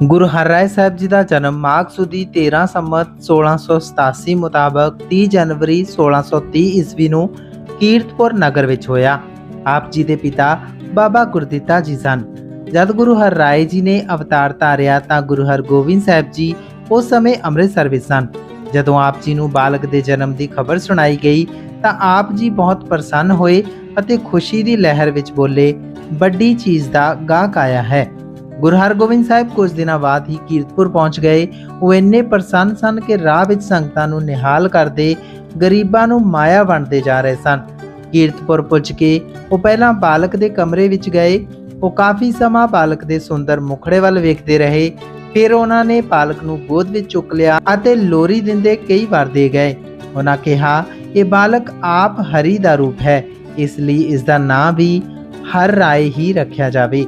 ਗੁਰੂ ਹਰ ਰਾਏ ਸਾਹਿਬ ਜੀ ਦਾ ਜਨਮ ਮਾਘ ਸੁਦੀ 13 ਸੰਮਤ 1687 ਮੁਤਾਬਕ 30 ਜਨਵਰੀ 1630 ਈਸਵੀ ਨੂੰ ਕੀਰਤਪੁਰ ਨਗਰ ਵਿੱਚ ਹੋਇਆ। ਆਪ ਜੀ ਦੇ ਪਿਤਾ ਬਾਬਾ ਗੁਰਦਿੱਤਾ ਜੀ ਸਨ। ਜਦ ਗੁਰੂ ਹਰ ਰਾਏ ਜੀ ਨੇ ਅਵਤਾਰ ਧਾਰਿਆ ਤਾਂ ਗੁਰੂ ਹਰਗੋਬਿੰਦ ਸਾਹਿਬ ਜੀ ਉਸ ਸਮੇਂ ਅੰਮ੍ਰਿਤਸਰ ਵਿੱਚ ਸਨ। ਜਦੋਂ ਆਪ ਜੀ ਨੂੰ ਬਾਲਕ ਦੇ ਜਨਮ ਦੀ ਖਬਰ ਸੁਣਾਈ ਗਈ ਤਾਂ ਆਪ ਜੀ ਬਹੁਤ ਪ੍ਰਸੰਨ ਹੋਏ ਅਤੇ ਖੁਸ਼ੀ ਦੀ ਲਹਿਰ ਵਿੱਚ ਬੋਲੇ, ਵੱਡੀ ਚੀਜ਼ ਦਾ ਗਾਹਕ ਆਇਆ ਹੈ। ਗੁਰੂ ਹਰਗੋਬਿੰਦ ਸਾਹਿਬ ਕੁਝ ਦਿਨਾਂ ਬਾਅਦ ਹੀ ਕੀਰਤਪੁਰ ਪਹੁੰਚ ਗਏ। ਉਹ ਇੰਨੇ ਪ੍ਰਸੰਨ ਸਨ ਕਿ ਰਾਹ ਵਿੱਚ ਸੰਗਤਾਂ ਨੂੰ ਨਿਹਾਲ ਕਰਦੇ ਗਰੀਬਾਂ ਨੂੰ ਮਾਇਆ ਵੰਡਦੇ ਜਾ ਰਹੇ ਸਨ। ਕੀਰਤਪੁਰ ਪੁੱਜ ਕੇ ਉਹ ਪਹਿਲਾਂ ਬਾਲਕ ਦੇ ਕਮਰੇ ਵਿੱਚ ਗਏ। ਉਹ ਕਾਫੀ ਸਮਾਂ ਬਾਲਕ ਦੇ ਸੁੰਦਰ ਮੁਖੜੇ ਵੱਲ ਵੇਖਦੇ ਰਹੇ। ਫਿਰ ਉਹਨਾਂ ਨੇ ਬਾਲਕ ਨੂੰ ਗੋਦ ਵਿੱਚ ਚੁੱਕ ਲਿਆ ਅਤੇ ਲੋਰੀ ਦਿੰਦੇ ਕਈ ਵਾਰ ਦੇ ਗਏ। ਉਹਨਾਂ ਕਿਹਾ, ਇਹ ਬਾਲਕ ਆਪ ਹਰੀ ਦਾ ਰੂਪ ਹੈ। ਇਸ ਲਈ ਇਸ ਦਾ ਨਾਂ ਵੀ ਹਰ ਰਾਏ ਹੀ ਰੱਖਿਆ ਜਾਵੇ।